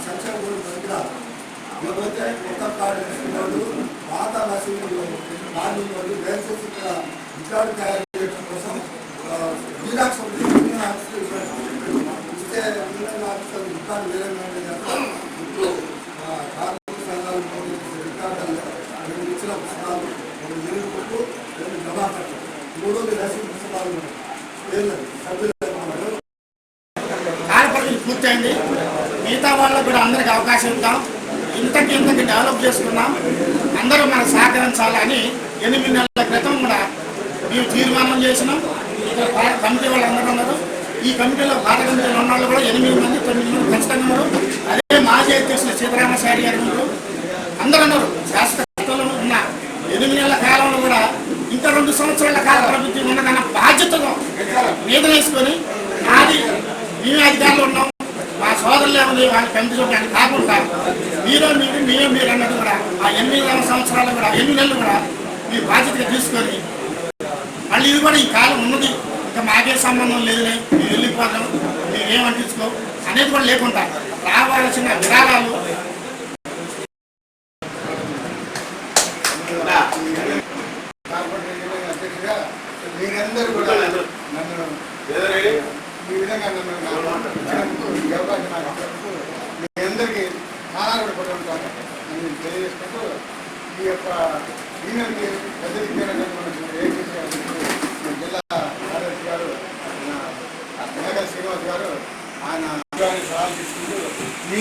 సంక్షేమ గురించి కొత్త కార్డు తీసుకున్నాడు పాత మసీదులు ఇక్కడ రికార్డు తయారు చేయడం కోసం జిరాక్స్ ఉంది యూనియన్ ఆఫీస్లో ఇవ్వండి. ఇస్తే యూనియన్ ఇప్పుడు కార్మిక సంఘాలు రెండు ఇచ్చిన పుస్తకాలు రెండు రెండు మూడు పుస్తకాలు సభ్యులు పూర్తయింది. మిగతా వాళ్ళకు కూడా అందరికి అవకాశం ఇద్దాం. ఇంతకి ఇంతకి డెవలప్ చేసుకున్నాం. అందరూ మనకు సహకరించాలని ఎనిమిది నెలల క్రితం కూడా మేము తీర్మానం చేసినాం. ఇక్కడ కమిటీ వాళ్ళు అందరూ ఉన్నారు. ఈ కమిటీలో పాత కమిటీలో ఉన్న వాళ్ళు కూడా ఎనిమిది మంది తొమ్మిది మంది ఖచ్చితంగా ఉన్నారు. అదే మాజీ అధ్యక్షులు సీతారామశారి గారు ఉన్నారు. అందరూ ఉన్నారు. శాస్త్రవేత్తలు ఉన్న ఎనిమిది నెలల కాలంలో కూడా ఇంకా రెండు సంవత్సరాల కాల ప్రభుత్వం ఉన్నదన్న బాధ్యతను మీద వేసుకొని నాది మేమే అధికారులు ఉన్నాం. మా సోదరులు ఏమని వాళ్ళ పెంపు చూడడానికి కాకుండా మీరో మీరు మేమే మీరు అన్నది కూడా ఆ ఎనిమిది నెలల సంవత్సరాలు కూడా ఎనిమిది నెలలు కూడా మీ బాధ్యతగా తీసుకొని మళ్ళీ ఇది కూడా ఈ కాలం ఉన్నది. ఇంకా మాకే సంబంధం లేదులే మేము వెళ్ళిపోతాం మేము ఏమంటించుకో అనేది కూడా లేకుండా రావాల్సిన విరాళాలు. మీరందరూ కూడా నన్ను ఈ విధంగా నన్ను నాకు ఈ అవకాశం నాకు ఇచ్చినందుకు మీ అందరికీ చాలా కూడా పడుతుంటాను నేను తెలియజేసుకుంటూ ఈ యొక్క యూనియన్కి పెద్ద దిగ్గైనటువంటి ఏపీసీ అధ్యక్షుడు మన జిల్లా కార్యదర్శి గారు మన మేఘల శ్రీనివాస్ గారు ఆయన గారి సలహాలు తీసుకుంటూ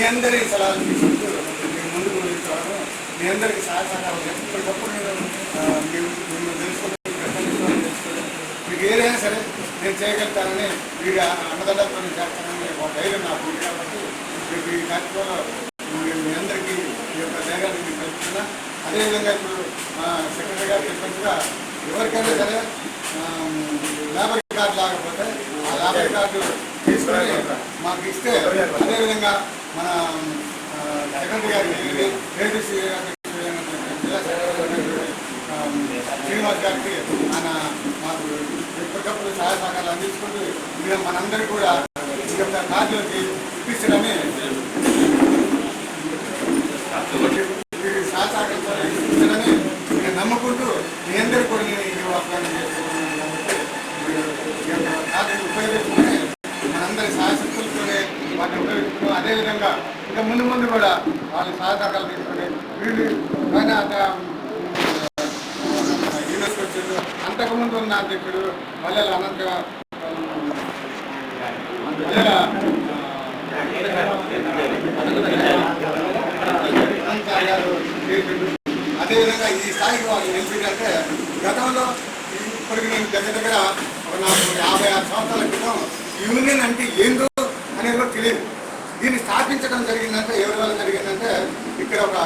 అందరికీ సలహాలు తీసుకుంటూ మీరు ముందుకు వెళ్తాను మీ అందరికీ సహకారాలు సహకారం ఎప్పటికప్పుడు నేను ఆ, మీకు ఏదైనా సరే నేను చేయగలుగుతానని మీరు అన్నదండతో చేస్తానని ఒక ధైర్యం నాకు ఉంది కాబట్టి మీకు ఈ కార్యక్రమంలో మీ- అందరికీ ఈ యొక్క ధైర్యాన్ని మీకు కల్పిస్తున్నా అదేవిధంగా ఇప్పుడు మా సెక్రటరీ గారు చెప్పినట్టుగా ఎవరికైనా సరే లేబర్ కార్డు లేకపోతే ఆ లేబర్ కార్డు తీసుకుని మాకు ఇస్తే అదేవిధంగా మన సెక్రటరీ గారికి ఏబీసీ జిల్లా శ్రీనివాస్ గారికి ఆయన మాకు ఎప్పటికప్పుడు సహాయ సహకారాలు అందించుకుంటూ మీరు మనందరికీ కూడా ఈ యొక్క కార్డులకి ఇప్పించడమే నమ్ముకుంటూ మీ అందరూ కూడా నేను ఈ వాగ్దానం చేస్తున్నాను కాబట్టి మీరు ఈ యొక్క కార్డుని ఉపయోగించుకుని మనందరి సహాయశక్తులతోనే వాటిని ఉపయోగించుకుని అదేవిధంగా ఇంకా ముందు ముందు కూడా వాళ్ళ సహకారాలు తీసుకుని వీళ్ళు పైన యూనివర్సిటీ వచ్చాడు అంతకుముందు ఉన్న అధ్యక్షుడు మల్లెల అనంత అదేవిధంగా ఈ స్థాయికి వాళ్ళు నిలిపిందంటే గతంలో ఇప్పటికి నేను దగ్గర దగ్గర ఒక నాకు యాభై ఆరు సంవత్సరాల క్రితం యూనియన్ అంటే ఏందో అనేది కూడా తెలియదు. దీన్ని స్థాపించడం జరిగిందంటే ఎవరి వల్ల జరిగిందంటే ఇక్కడ ఒక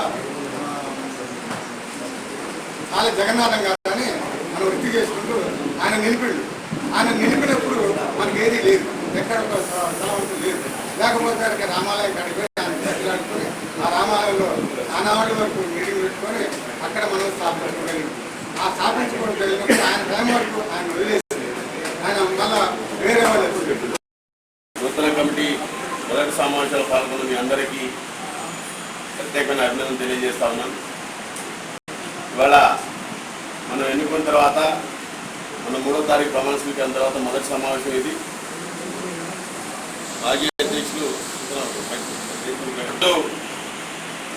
ఆ, చాలా జగన్నాథం గారు అని మనం వృత్తి చేసుకుంటూ ఆయన నిలిపిడు ఆయన నిలిపినప్పుడు మనకి ఏదీ లేదు. ఎక్కడ ఒక స్థ- లేదు. లేకపోతే అక్కడ రామాలయం కాడికి పోయి ఆయన చేతులాడుకొని ఆ రామాలయంలో ఆనాడు వరకు మీటింగ్ పెట్టుకొని అక్కడ మనం స్థాపించుకోగలిగాం. ఆ స్థాపించుకోవడం జరిగినప్పుడు ఆయన టైం వరకు ఆయన వదిలేసి ఆయన మళ్ళా వేరే వాళ్ళు నూతన కమిటీ మొదటి సమావేశాలు పాల్గొన్న మీ అందరికీ ప్రత్యేకమైన అభినందన తెలియజేస్తా ఉన్నాను. ఇవాళ మనం ఎన్నుకున్న తర్వాత మన మూడో తారీఖు ప్రమాణ స్వీకరణ తర్వాత మొదటి సమావేశం ఇది. మాజీ అధ్యక్షులు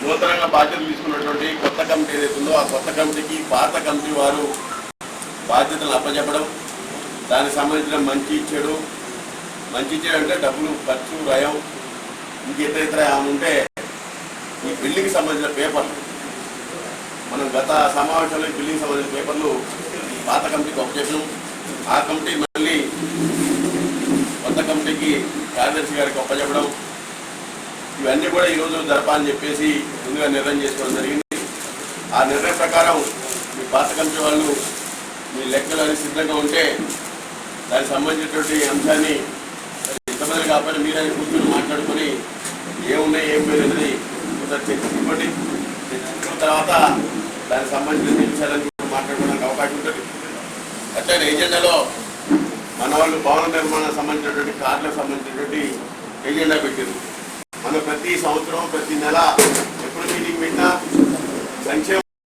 నూతనంగా బాధ్యతలు తీసుకున్నటువంటి కొత్త కమిటీ ఏదైతే ఉందో ఆ కొత్త కమిటీకి పాత కమిటీ వారు బాధ్యతలు అప్పచెప్పడం దానికి సంబంధించిన మంచి చెడు మంచి చేయాలంటే డబ్బులు ఖర్చు వ్యయం ఇంక ఇతర ఇతర ఉంటే ఈ బిల్డింగ్కి సంబంధించిన పేపర్లు. మనం గత సమావేశంలో బిల్డింగ్ సంబంధించిన పేపర్లు పాత కమిటీకి అప్పచెప్పాం ఆ కమిటీ మళ్ళీ కొత్త కమిటీకి కార్యదర్శి గారికి అప్పచెప్పడం ఇవన్నీ కూడా ఈరోజు జరపాలని చెప్పేసి ముందుగా నిర్ణయం చేసుకోవడం జరిగింది. ఆ నిర్ణయం ప్రకారం మీ పాత కమిటీ వాళ్ళు మీ లెక్కలు అనేది సిద్ధంగా ఉంటే దానికి సంబంధించినటువంటి అంశాన్ని ఇంతమంది కాబట్టి మీరే కూర్చొని మాట్లాడుకొని ఏమున్నాయి ఏం లేదు అనేది ఒకసారి చర్చించుకోండి చర్చించుకున్న తర్వాత దానికి సంబంధించిన విషయాలను మాట్లాడుకోవడానికి అవకాశం ఉంటుంది. అట్లనే ఎజెండాలో మన వాళ్ళు భవన నిర్మాణం సంబంధించినటువంటి కార్లకు సంబంధించినటువంటి ఎజెండా పెట్టారు. మనం ప్రతి సంవత్సరం ప్రతి నెల ఎప్పుడు మీటింగ్ పెట్టినా సంక్షేమ